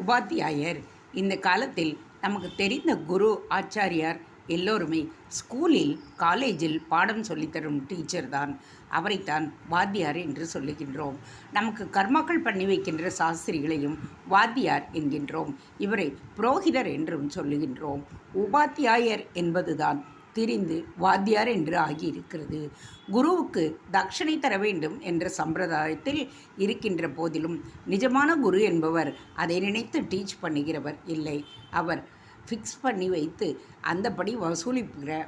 உபாத்தியாயர். இந்த காலத்தில் நமக்கு தெரிந்த குரு ஆச்சாரியார் எல்லோருமே ஸ்கூலில் காலேஜில் பாடம் சொல்லித்தரும் டீச்சர் தான். அவரைத்தான் வாத்தியார் என்று சொல்லுகின்றோம். நமக்கு கர்மாக்கள் பண்ணி வைக்கின்ற சாஸ்திரிகளையும் வாத்தியார் என்கின்றோம். இவரை புரோகிதர் என்றும் சொல்லுகின்றோம். உபாத்தியாயர் என்பதுதான் திரிந்து வாத்தியார் என்று ஆகியிருக்கிறது. குருவுக்கு தட்சணை தர வேண்டும் என்ற சம்பிரதாயத்தில் இருக்கின்ற போதிலும் நிஜமான குரு என்பவர் அதை நினைத்து டீச் பண்ணுகிறவர் இல்லை. அவர் ஃபிக்ஸ் பண்ணி வைத்து அந்தபடி வசூலிப்புகிற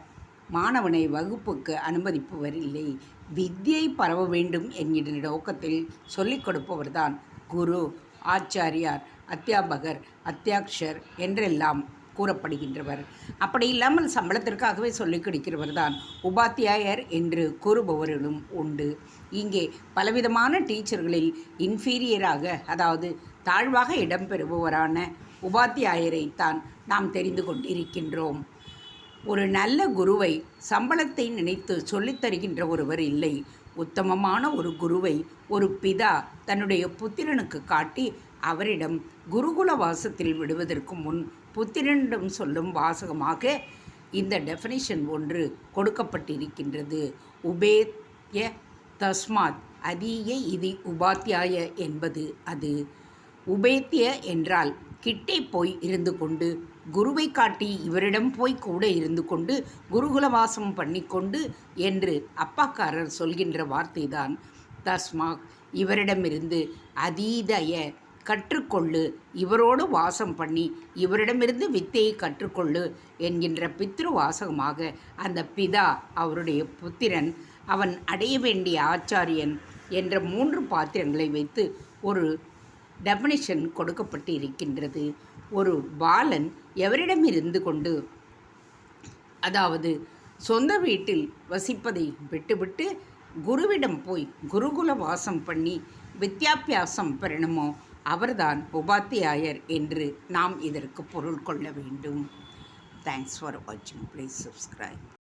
மாணவனை வகுப்புக்கு அனுமதிப்பவர் இல்லை. வித்தியை பரவ வேண்டும் என்கிற நோக்கத்தில் சொல்லிக் கொடுப்பவர்தான் குரு ஆச்சாரியார் அத்தியாபகர் அத்தியாக்ஷர் என்றெல்லாம். கூறப்படுகின்றவர். அப்படி இல்லாமல் சம்பளத்திற்காகவே சொல்லிக் கொடுக்கிறவர் தான். உபாத்தியாயர் என்று கூறுபவர்களும் உண்டு. இங்கே பலவிதமான டீச்சர்களில் இன்ஃபீரியராக அதாவது தாழ்வாக இடம்பெறுபவரான உபாத்தியாயரைத்தான் நாம் தெரிந்து கொண்டிருக்கின்றோம். ஒரு நல்ல குருவை சம்பளத்தை நினைத்து சொல்லித் தருகின்ற ஒருவர் இல்லை. உத்தமமான ஒரு குருவை ஒரு பிதா தன்னுடைய புத்திரனுக்கு காட்டி அவரிடம் குருகுல வாசத்தில் விடுவதற்கு முன் புத்திரனிடம் சொல்லும் வாசகமாக இந்த டெஃபனிஷன் ஒன்று கொடுக்கப்பட்டிருக்கின்றது. உபேத்ய தஸ்மாத் அதீய இது உபாத்தியாய என்பது அது. உபேத்திய என்றால் கிட்டே போய் இருந்து கொண்டு குருவை காட்டி இவரிடம் போய் கூட இருந்து கொண்டு குருகுலவாசம் பண்ணிக்கொண்டு என்று அப்பாக்காரர் சொல்கின்ற வார்த்தைதான் தஸ்மாக். இவரிடமிருந்து அதீதய கற்றுக்கொள்ளு. இவரோடு வாசம் பண்ணி இவரிடமிருந்து வித்தையை கற்றுக்கொள்ளு என்கின்ற பித்ரு வாசகமாக அந்த பிதா அவருடைய புத்திரன் அவன் அடைய வேண்டிய ஆச்சாரியன் என்ற மூன்று பாத்திரங்களை வைத்து ஒரு டெபனிஷன் கொடுக்கப்பட்டு இருக்கின்றது ஒரு பாலன் எவரிடம் இருந்து கொண்டு அதாவது சொந்த வீட்டில் வசிப்பதை விட்டுவிட்டு குருவிடம் போய் குருகுல வாசம் பண்ணி வித்யாபியாசம் பெறணுமோ அவர்தான் உபாத்தியாயர் என்று நாம் இதற்கு பொருள் கொள்ள வேண்டும். தேங்க்ஸ் ஃபார் வாட்சிங் ப்ளீஸ் சப்ஸ்கிரைப்